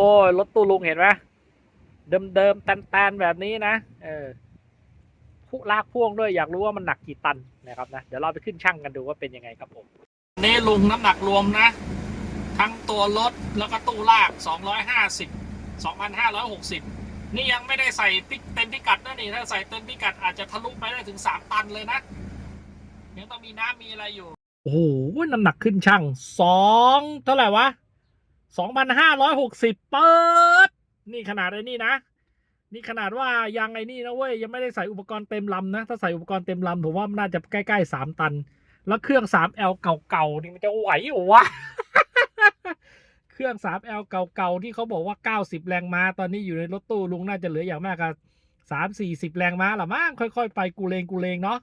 โอ้ยรถตู้ลุงเห็นไหมเดิมเดิมๆแตนๆแบบนี้นะเออผู้ลากพ่วงด้วยอยากรู้ว่ามันหนักกี่ตันนะครับนะเดี๋ยวเราไปขึ้นช่างกันดูว่าเป็นยังไงครับผมนี่ลุงน้ำหนักรวมนะ ทั้งตัวรถแล้วก็ตู้ลาก 250 2,560 นี่ยังไม่ได้ใส่ปิกเต็มพิกัดนะนี่ถ้าใส่เต็มพิกัดอาจจะทะลุไปได้ถึง 3 ตันเลยนะยังต้องมีน้ำมีอะไรอยู่ โอ้โหน้ำหนักขึ้นช่างสองเท่าไหร่วะ สองพันห้าร้อยหกสิบเปิด นี่ขนาดไอ้นี่นะ นี่ขนาดว่ายังไอ้นี่นะเว้ยยังไม่ได้ใส่อุปกรณ์เต็มลำนะ ถ้าใส่อุปกรณ์เต็มลำผมว่ามันน่าจะใกล้ๆสามตัน แล้วเครื่อง 3L เก่าๆนี่มันจะไหวหรอวะเครื่อง 3L เก่าๆที่เขาบอกว่า90แรงม้าตอนนี้อยู่ในรถตู้ลุงน่าจะเหลืออย่างมากก็สามสี่สิบแรงม้าละมั้งค่อยๆ ไปกูเลงกูเลงเนาะ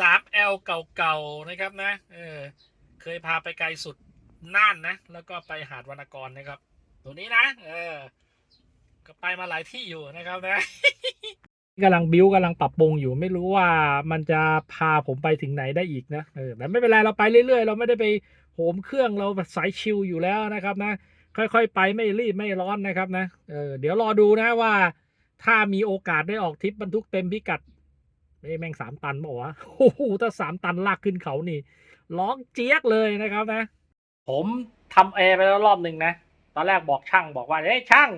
3L เก่าๆนะครับนะเออเคยพาไปไกลสุด น่านนะ แล้วก็ไปหาดวรรณกรนะครับ ตัวนี้นะ เออ ก็ไปมาหลายที่อยู่นะครับนะกำลังบิ้วกำลังปรับปรุงอยู่ไม่รู้ว่ามันจะพาผมไปถึงไหนได้อีกนะเออแต่ไม่เป็นไรเราไปเรื่อยๆ เราไม่ได้ไปโหมเครื่องเราสายชิลอยู่แล้วนะครับนะ ค่อยๆ ไปไม่รีบไม่ร้อนนะครับนะเออเดี๋ยวรอดูนะว่า ถ้ามีโอกาสได้ออกทริปบรรทุกเต็มพิกัดเอ้แม่งสามตันบอกว่าโอ้โหถ้าสามตันลากขึ้นเขานี่ร้องเจี๊ยกเลยนะครับนะ ผมทำแอร์ไปแล้วรอบหนึ่งนะ ตอนแรกบอกช่างบอกว่า เฮ้ยช่าง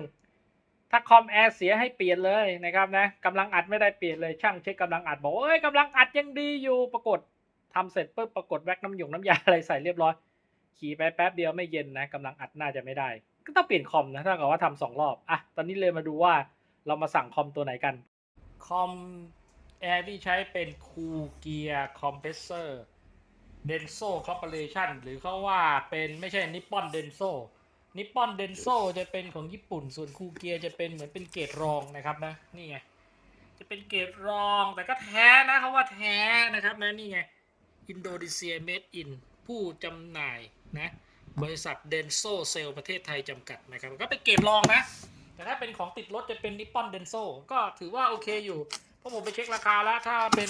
ถ้าคอมแอร์เสียให้เปลี่ยนเลยนะครับนะกำลังอัดไม่ได้เปลี่ยนเลยช่างเช็คกำลังอัดบอกว่าเอ้ยกำลังอัดยังดีอยู่ ปรากฏทำเสร็จปุ๊บปรากฏแว็กน้ำหยงน้ำยาอะไรใส่เรียบร้อย ขี่ไปแป๊บเดียวไม่เย็นนะกำลังอัดน่าจะไม่ได้ ก็ต้องเปลี่ยนคอมนะถ้าเกิดว่าทำสองรอบอะตอนนี้เลยมาดูว่าเรามาสั่งคอมตัวไหนกัน คอมแอร์ที่ใช้เป็นคูเกียร์คอมเพรสเซอร์ เดนโซคอร์ปอเรชันหรือเขาว่าเป็นไม่ใช่นิปปอนเดนโซนิปปอนเดนโซจะเป็นของญี่ปุ่น ส่วนคูเกียจะเป็นเหมือนเป็นเกรดรองนะครับนะ นี่ไง จะเป็นเกรดรองแต่ก็แท้นะเขาว่าแท้นะครับนะนี่ไง อินโดนีเซียเมดอินผู้จำหน่ายนะ บริษัทเดนโซเซลประเทศไทยจำกัดนะครับ ก็เป็นเกรดรองนะ แต่ถ้าเป็นของติดรถจะเป็นนิปปอนเดนโซก็ถือว่าโอเคอยู่ เพราะผมไปเช็คราคาแล้วถ้าเป็น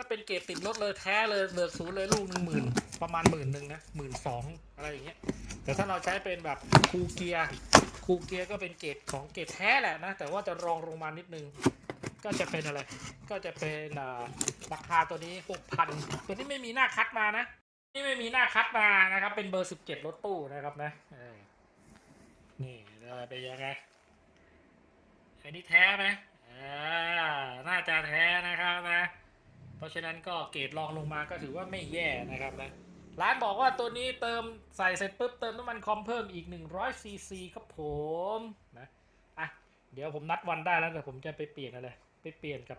ถ้าเป็นเกรดติดรถเลยแท้เลยเบิกศูนย์เลยลูกหนึ่งหมื่นประมาณหมื่นหนึ่งนะหมื่นสองอะไรอย่างเงี้ยแต่ถ้าเราใช้เป็นแบบคูเกียร์คูเกียร์ก็เป็นเกรดของเกรดแท้แหละนะแต่ว่าจะรองลงมานิดนึงก็จะเป็นอะไร ก็จะเป็นอ่าราคาตัวนี้หกพันตัวนี้ไม่มีหน้าคัดมานะนี่ไม่มีหน้าคัดมานะครับ เป็นเบอร์สิบเจ็ดรถตู้นะครับนะนี่เรเป็นยังไงอันนี้แท้ไหมอ่าน่าจะแท้นะครับนะ เพราะฉะนั้นก็เกรดรองลงมาก็ถือว่าไม่แย่นะครับนะร้านบอกว่าตัวนี้เติมใส่เสร็จปุ๊บเติมน้ำมันคอมเพิ่มอีก100ซีซีครับผมนะอะเดี๋ยวผมนัดวันได้แล้วแต่ผมจะไปเปลี่ยนอะไรไปเปลี่ยนกับ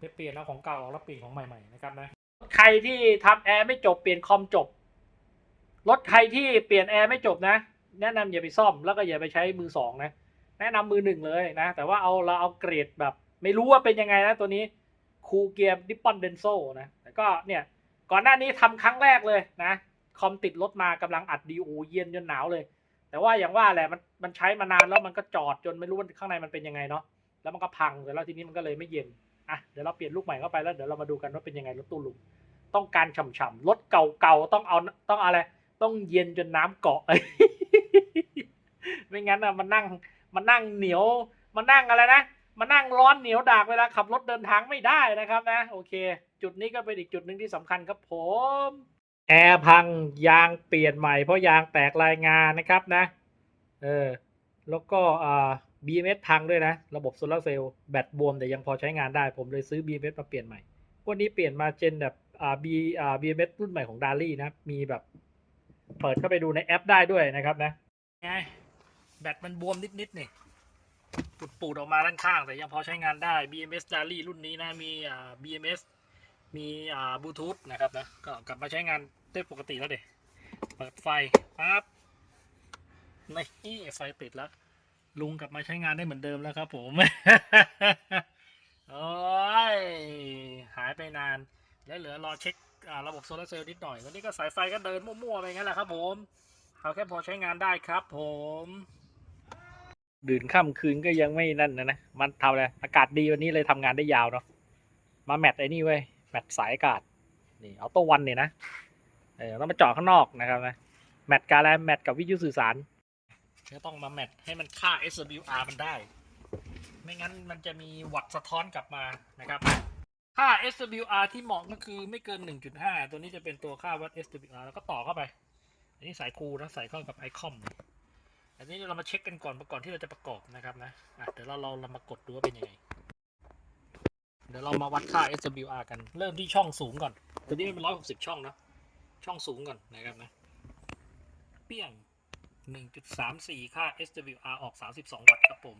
ไปเปลี่ยนเอาของเก่าออกแล้วเปลี่ยนของใหม่ๆนะครับนะใครที่ทำแอร์ไม่จบเปลี่ยนคอมจบรถใครที่เปลี่ยนแอร์ไม่จบนะ แนะนำอย่าไปซ่อมแล้วก็อย่าไปใช้มือสองนะ แนะนำมือหนึ่งเลยนะ แต่ว่าเอาเราเอาเกรดแบบ ไม่รู้ว่าเป็นยังไงนะตัวนี้ คูเกียร์ดิปปอนเดนโซนะแต่ก็เนี่ย ก่อนหน้านี้ทำครั้งแรกเลยนะ คอมติดรถมากำลังอัดดีโอเย็นจนหนาวเลย แต่ว่าอย่างว่าแหละมันมันใช้มานานแล้วมันก็จอดจนไม่รู้ว่าข้างในมันเป็นยังไงเนาะแล้วมันก็พังแต่แล้วทีนี้มันก็เลยไม่เย็นอะเดี๋ยวเราเปลี่ยนลูกใหม่เข้าไปแล้วเดี๋ยวเรามาดูกันว่าเป็นยังไงรถตู้ลุงต้องการฉ่ำๆรถเก่าๆต้องเอาต้องอะไร ต้องเย็นจนน้ำเกาะไม่งั้นอะมันนั่งมันนั่งเหนียวมันนั่งอะไรนะ มานั่งร้อนเหนียวดากเวลาขับรถเดินทางไม่ได้นะครับนะ โอเค จุดนี้ก็เป็นอีกจุดหนึ่งที่สำคัญครับผมแอร์พังยางเปลี่ยนใหม่เพราะยางแตกรายงานนะครับนะ เออ แล้วก็อ่า BMS พังด้วยนะ ระบบโซลาร์เซลล์แบตบวมแต่ยังพอใช้งานได้ผมเลยซื้อ BMS มาเปลี่ยนใหม่ วันนี้เปลี่ยนมาเจนแบบอ่า B อ่า BMS รุ่นใหม่ของดารี่นะ มีแบบ เปิดเข้าไปดูในแอปได้ด้วยนะครับนะไงแบตมันบวมนิดๆนี่ ปุดปูดออกมาด้านข้าง แต่ยังพอใช้งานได้ BMS d a l y รุ่นนี้นะมีอ่า BMS มีอ่าบลูทูธนะครับนะก็กลับมาใช้งานได้ปกติแล้วเด็เปิดไฟปั๊บนี่ไฟติดแล้ว ลุงกลับมาใช้งานได้เหมือนเดิมแล้วครับผมโอ้ยหายไปนาน แล้วเหลือรอเช็คอ่าระบบโซลาร์เซลล์นิดหน่อยวันนี้ก็สายไฟก็เดินมั่วๆไปงั้นแหละครับผม เอาแค่พอใช้งานได้ครับผม ดื่นค่ำคืนก็ยังไม่นั่นนะนะ มันทำอะไรอากาศดีวันนี้เลยทำงานได้ยาวเนาะ มาแมทไอ้นี่เว้ย แมทสายอากาศ นี่เอาตัววันเนี่ยนะ เออต้องมาเจาะข้างนอกนะครับนะ แมทการอะไรแมทกับวิทยุสื่อสารก็ต้องมาแมทให้มันค่า SWR มันได้ ไม่งั้นมันจะมีวัดสะท้อนกลับมานะครับ ค่า SWR ที่เหมาะก็คือไม่เกิน 1.5 ตัวนี้จะเป็นตัวค่าวัด SWR แล้วก็ต่อเข้าไป อันนี้สายคูนะใส่เข้ากับไอคอม อันนี้เรามาเช็คกันก่อนก่อนที่เราจะประกอบนะครับนะอะเดี๋ยวเราเราเรามากดดูว่าเป็นยังไง เดี๋ยวเรามาวัดค่า SWR กัน เริ่มที่ช่องสูงก่อน ตัวนี้เป็น160ช่องนะ ช่องสูงก่อนนะครับนะ เปี้ยง1.34ค่า SWR ออก32วัตต์ครับผม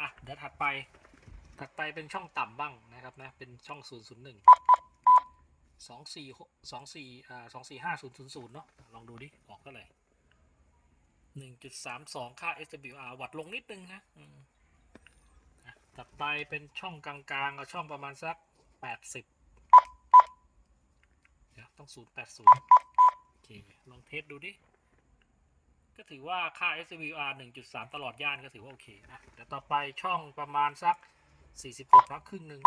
อะ เดี๋ยวถัดไป ถัดไปเป็นช่องต่ำบ้างนะครับนะ เป็นช่อง001 24 24อ่า245000เนาะ ลองดูดิ ออกเท่าไหร่ 1.32ค่า SWR วัตต์ลงนิดนึงนะอืมอ่ไปเป็นช่องกลางๆเอาช่องประมาณสัก80เดี๋ยวต้อง080โอเค ลองเทสดูดิ ก็ถือว่าค่า SWR 1.3 ตลอดย่านก็ถือว่าโอเคนะเดี๋ยวต่อไปช่องประมาณสัก 46นะครึ่งหนึ่ง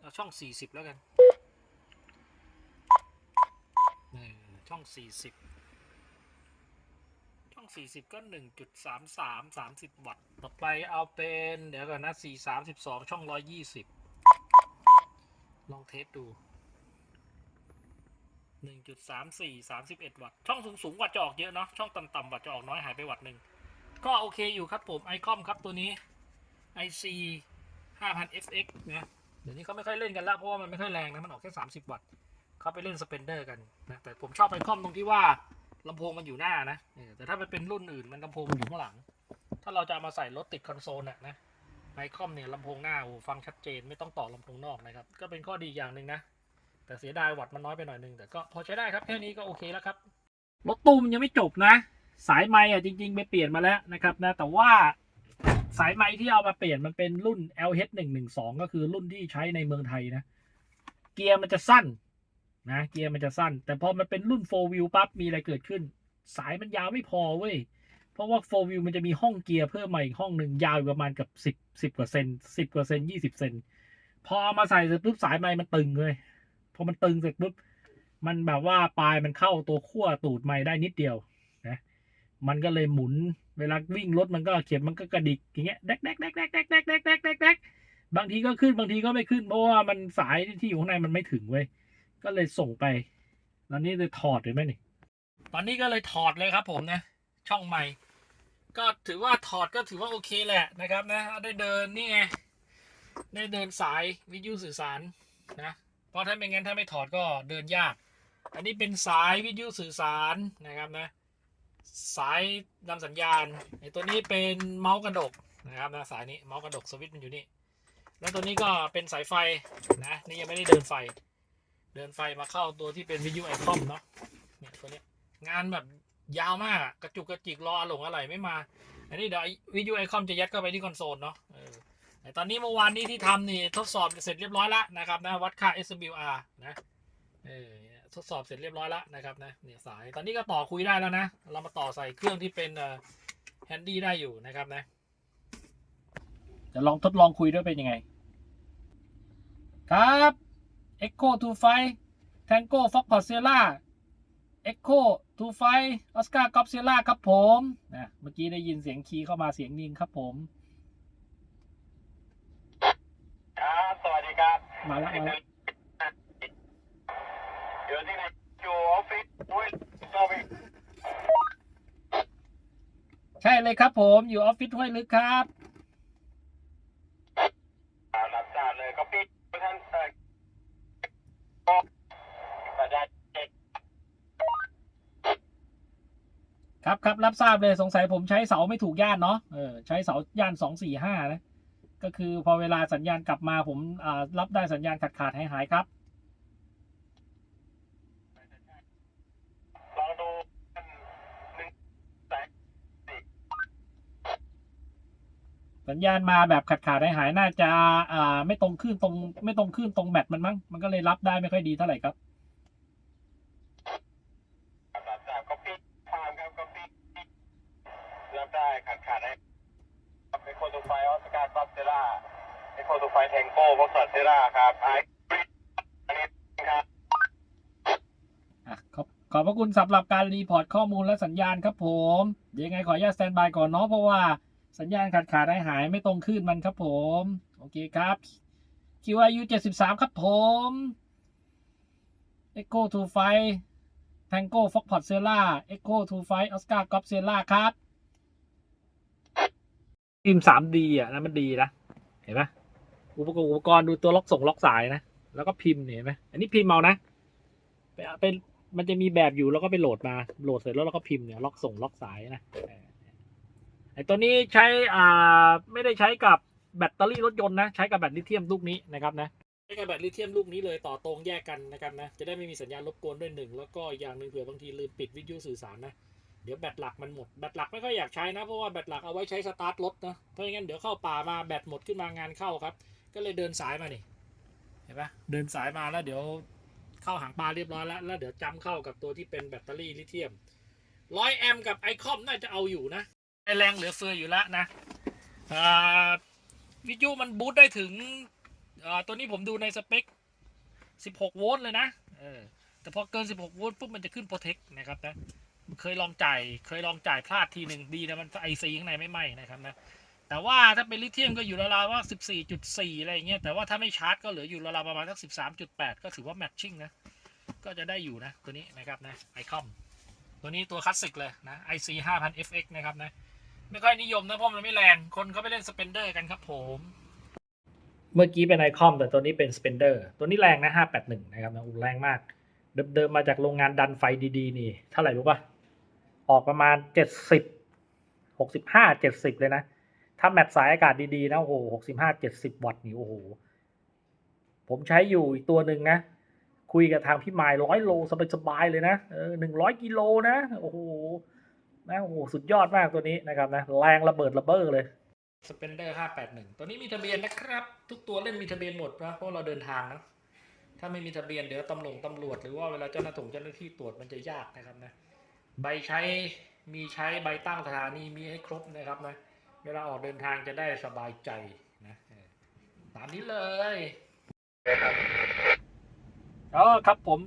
เอาช่อง 40 แล้วกันช่อง 40ช่อง 40 ก็ 1.33 30 วัตต์ ต่อไปเอาเป็น เดี๋ยวก่อนนะ 432 ช่อง 120 ลองเทสดูหนึ่งจุดสามสี่สามสิบเอ็ดวัตต์ ช่องสูงสูงวัตต์จะออกเยอะเนาะ ช่องต่ำๆวัตต์จะออกน้อยหายไปวัตต์หนึ่ง ก็โอเคอยู่ครับผมไอคอมครับตัวนี้ IC 5000 FX นะ เดี๋ยวนี้เขาไม่ค่อยเล่นกันแล้วเพราะว่ามันไม่ค่อยแรงนะ มันออกแค่ 30 วัตต์เขาไปเล่นสเปนเดอร์กันนะ แต่ผมชอบไอคอมตรงที่ว่า ลำโพงมันอยู่หน้านะเออแต่ถ้ามันเป็นรุ่นอื่นมันลำโพงมันอยู่ข้างหลัง ถ้าเราจะเอามาใส่รถติดคอนโซลน่ะนะไอคอมเนี่ยลำโพงหน้าโอ้ฟังชัดเจนไม่ต้องต่อลำโพงนอกนะครับ ก็เป็นข้อดีอย่างหนึ่งนะ แต่เสียดายวัตต์มันน้อยไปหน่อยนึง แต่ก็พอใช้ได้ครับแค่นี้ก็โอเคแล้วครับ รถตู้มนยังไม่จบนะ สายไม้อะจริงๆไปเปลี่ยนมาแล้วนะครับนะแต่ว่าสายไม้ที่เอามาเปลี่ยนมันเป็นรุ่น LH 1 1 2ก็คือรุ่นที่ใช้ในเมืองไทยนะ เกียร์มันจะสั้น นะเกียร์มันจะสั้น แต่พอมันเป็นรุ่น4 wheel ปั๊บมีอะไรเกิดขึ้น สายมันยาวไม่พอเว้ยเพราะว่า4 wheel มันจะมีห้องเกียร์เพิ่มมาอีกห้องหนึ่งยาวประมาณกับ10 10กว่าเซน10กว่าเซน20เซนพอามาใส่เสร็จปุ๊บสายไม้มันตึงเลยพอมันตึงเสร็จปุ๊บมันแบบว่าปลายมันเข้าตัวขั้วตูดไม้ได้นิดเดียวนะมันก็เลยหมุนเวลาวิ่งรถมันก็เข็มมันก็กระดิกอย่างเงี้ยแดกแดกแดกแดกแดกแดกแดกแดกแดกแดกบางทีก็ขึ้นบางทีก็ไม่ขึ้น เพราะว่ามันสายที่อยู่ข้างในมันไม่ถึงเว้ย ก็เลยส่งไปตอนนี้เลยถอดเลยไหมนี่ ตอนนี้ก็เลยถอดเลยครับผมนะ ช่องใหม่ ก็ถือว่าถอดก็ถือว่าโอเคแหละนะครับนะ ได้เดินนี่ไง ได้เดินสายวิทยุสื่อสารนะ เพราะถ้าไม่งั้นถ้าไม่ถอดก็เดินยาก อันนี้เป็นสายวิทยุสื่อสารนะครับนะ สายนำสัญญาณไอตัวนี้เป็นเมาส์กระดกนะครับนะสายนี้เมาส์กระดกสวิตช์มันอยู่นี่ แล้วตัวนี้ก็เป็นสายไฟนะ นี่ยังไม่ได้เดินไฟ เดินไฟมาเข้าตัวที่เป็นวิทยุไอคอมเนาะเนี่ยตัวเนี้ยงานแบบยาวมากอะกระจุกกระจิกรอหลงอะไรไม่มา อันนี้เดี๋ยววิทยุไอคอมจะยัดเข้าไปที่คอนโซลเนาะเออแต่ตอนนี้เมื่อวานนี้ที่ทำนี่ทดสอบเสร็จเรียบร้อยแล้วนะครับนะวัดค่า SWR นะเออทดสอบเสร็จเรียบร้อยแล้วนะครับนะเนี่ยสายตอนนี้ก็ต่อคุยได้แล้วนะ เรามาต่อใส่เครื่องที่เป็นแฮนดี้ได้อยู่นะครับนะจะลองทดลองคุยด้วยเป็นยังไง ครับ Echo to f i Tango Fox p o r c e l a Echo to f i Oscar g o p s i l l a ครับผมนะเมื่อกี้ได้ยินเสียงคีย์เข้ามาเสียงนิงครับผมครับสวัสดีครับมาแล้วมาแล้วอยู่ที่ไหนอยู่ออฟฟิศด้วยออฟฟิศใช่เลยครับผมอยู่ออฟฟิศห้วยลึกครับ อ่ารับทราบเลยก็พี่ท่านเอ่อก็ประดาเจ็ด ครับรับทราบเลยสงสัยผมใช้เสาไม่ถูกย่านเนาะเออใช้เสาย่านสองสี่ห้านะก็คือพอเวลาสัญญาณกลับมาผมอ่ารับได้สัญญาณขาดขาดหายหายครับสัญญาณมาแบบขาดขาดหายหายน่าจะอ่าไม่ตรงขึ้นตรง ไม่ตรงขึ้นตรงแบตมันมั้งมันก็เลยรับได้ไม่ค่อยดีเท่าไหร่ครับทราบก็พี่พามครับก็พี่รับได้ขาดขาดได้ครับเอโคตูไฟออสการ์บัฟเซล่าเอโคตูไฟแทงโก้บ็อกซ์เซล่า คุณสำหรับการรีพอร์ตข้อมูลและสัญญาณครับผม เดี๋ยวยังไงขออนุญาตสแตนบายก่อนเนาะเพราะว่าสัญญาณขาดขาดหายหายไม่ตรงขึ้นมันครับผม โอเคครับ QIU 73 ครับผม Echo to f i Tango Fox Pot Sierra Echo to f i Oscar g o p Sierra ครับทีม 3D อะนะมันดีนะ เห็นไหมอุปกรณ์อุปกรณ์ดูตัวล็อกส่งล็อกสายนะ แล้วก็พิมพ์เนี่ยเห็นไหมอันนี้พิมพ์เอานะ ไปเอาไป มันจะมีแบบอยู่แล้วก็ไปโหลดมาโหลดเสร็จแล้วเราก็พิมพ์เนี่ยล็อกส่งล็อกสายนะเออไอตัวนี้ใช้อ่าไม่ได้ใช้กับแบตเตอรี่รถยนต์นะใช้กับแบตลิเธียมลูกนี้นะครับนะใช้กับแบตลิเธียมลูกนี้เลยต่อตรงแยกกันนะครับนะจะได้ไม่มีสัญญาณรบกวนด้วยหนึ่งแล้วก็อีกอย่างหนึ่งเผื่อบางทีลืมปิดวิทยุสื่อสารนะเดี๋ยวแบตหลักมันหมดแบตหลักไม่ค่อยอยากใช้นะเพราะว่าแบตหลักเอาไว้ใช้สตาร์ทรถนะเพราะงั้นเดี๋ยวเข้าป่ามาแบตหมดขึ้นมางานเข้าครับ ก็เลยเดินสายมานี่เห็นปะเดินสายมาแล้วเดี๋ยว เข้าหางปลาเรียบร้อยแล้ว แล้วเดี๋ยวจำเข้ากับตัวที่เป็นแบตเตอรี่ลิเธียมร้อยแอมกับไอคอมน่าจะเอาอยู่นะไอแรงเหลือเฟืออยู่แล้วนะอ่าวิทยุมันบูตได้ถึงอ่าตัวนี้ผมดูในสเปค 16 โวลต์เลยนะเออแต่พอเกิน 16 โวลต์ปุ๊บมันจะขึ้นโปรเทคนะครับนะเคยลองจ่ายเคยลองจ่ายพลาดทีหนึ่งดีนะมันไอซีข้างในไม่ไหม้นะครับนะ แต่ว่าถ้าเป็นลิเธียมก็อยู่ราวๆว่า 14.4 อะไรอย่างเงี้ย แต่ว่าถ้าไม่ชาร์จก็เหลืออยู่ราวๆประมาณสัก 13.8 ก็ถือว่าแมทชิ่งนะ ก็จะได้อยู่นะ ตัวนี้นะครับนะไอคอมตัวนี้ตัวคลาสสิกเลยนะ IC 5000 FX นะครับนะ ไม่ค่อยนิยมนะเพราะมันไม่แรง คนเขาไปเล่นสเปนเดอร์กันครับผม เมื่อกี้เป็นไอคอมแต่ตัวนี้เป็นสเปนเดอร์ตัวนี้แรงนะ 581 นะครับนะอู้แรงมาก เดิมๆมาจากโรงงานดันไฟดีๆนี่เท่าไหร่รู้ป่ะ ออกประมาณ 70 65 70 เลยนะ ถ้าแมตช์สายอากาศดีๆนะโอ้โหหกสิบห้าเจ็ดสิบวัตต์นี่โอ้โห ผมใช้อยู่อีกตัวหนึ่งนะ คุยกับทางพี่ไมล์ร้อยโลสบายๆเลยนะเออหนึ่งร้อยกิโลนะ โอ้โหนะโอ้โหสุดยอดมากตัวนี้นะครับนะแรงระเบิดระเบ้อเลย Spender 581ตัวนี้มีทะเบียนนะครับ ทุกตัวเล่นมีทะเบียนหมดนะเพราะเราเดินทางนะถ้าไม่มีทะเบียนเดี๋ยวตำรวจตำรวจหรือว่าเวลาเจ้าหน้าที่เจ้าหน้าที่ตรวจมันจะยากนะครับนะ ใบใช้มีใช้ใบตั้งสถานีมีให้ครบนะครับนะ เวลาออกเดินทางจะได้สบายใจนะตามนี้เลยเออครับผม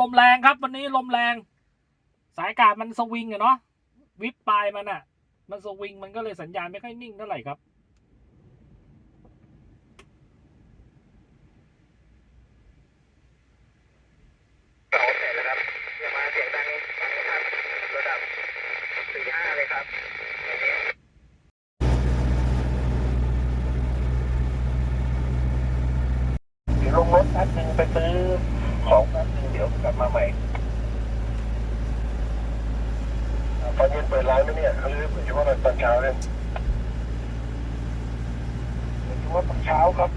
ลมแรงครับวันนี้ลมแรง สายการมันสวิงอะเนาะวิบปลายมันอะมันสวิงมันก็เลยสัญญาณไม่ค่อยนิ่งเท่าไหร่ครับ โอเคนะครับเดี๋ยวมาเสียงดังฟังนะครับระดับสี่ห้าเลยครับ เดี๋ยวลงรถแป๊บนึงไปซื้อของแป๊บนึงเดี๋ยวกลับมาใหม่อ่าตอนเย็นเปิดร้านไหมเนี่ยหรือเฉ พาะตอนเช้าเนี่ยเฉพาะตอนเช้าครับ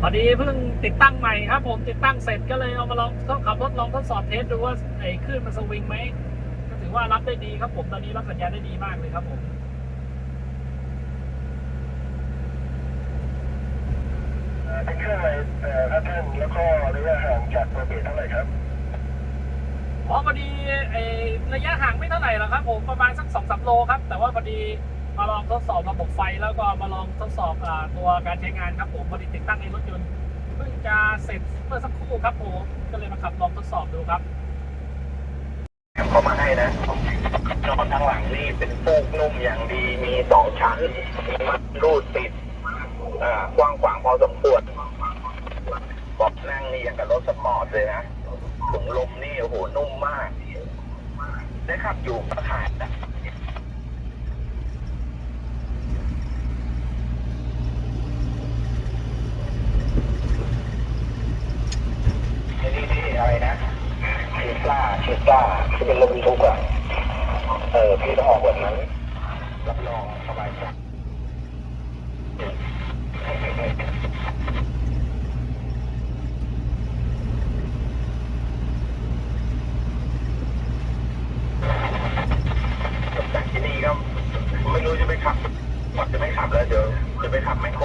พอดีเพิ่งติดตั้งใหม่ครับ ผมติดตั้งเสร็จก็เลยเอามาลองต้องขับรถลองทดสอบเทสดูว่าไอ้คลื่นมันสวิงไหมก็ถือว่ารับได้ดีครับ ผมตอนนี้รับสัญญาณได้ดีมากเลยครับผมเอ่อเป็นเครื่องอะไรเอ่อครับท่านแล้วก็ระยะห่างจากตัวเบสเท่าไหร่ครับ อ๋อพอดีไอระยะห่างไม่เท่าไหร่หรอกครับผมประมาณสักสองสามโลครับ แต่ว่าพอดีมาลองทดสอบระบบไฟแล้วก็มาลองทดสอบอตัวการใช้งานครับผมพอดีติดตั้งในรถยนต์เพิ่งจะเสร็จเมื่อสักครู่ครับผมก็เลยมาขับลองทดสอบดูครับเขามาให้นะนอนทั้งหลังนี่เป็นฟูกนุ่มอย่างดีมีสองชั้นมีมันรูดติดอ่ากว้างขวางพอสมควรเบอกนั่งนี่อย่างกับรถสปอร์ตเลยนะ ถุงลมนี่โอ้โหนุ่มมากได้ขับ อยู่ประขายนะไอ้นี่ที่อะไรนะเทสลาเทสลาที่เป็นรถบรรทุกอะ เออ พี่ต้องออกแบบนั้น รับรองสบายใจจากที่นี่ก็ไม่รู้จะไปขับว่าจะไม่ ขับแล้วเดี๋ยวจะไปขับแมคโคร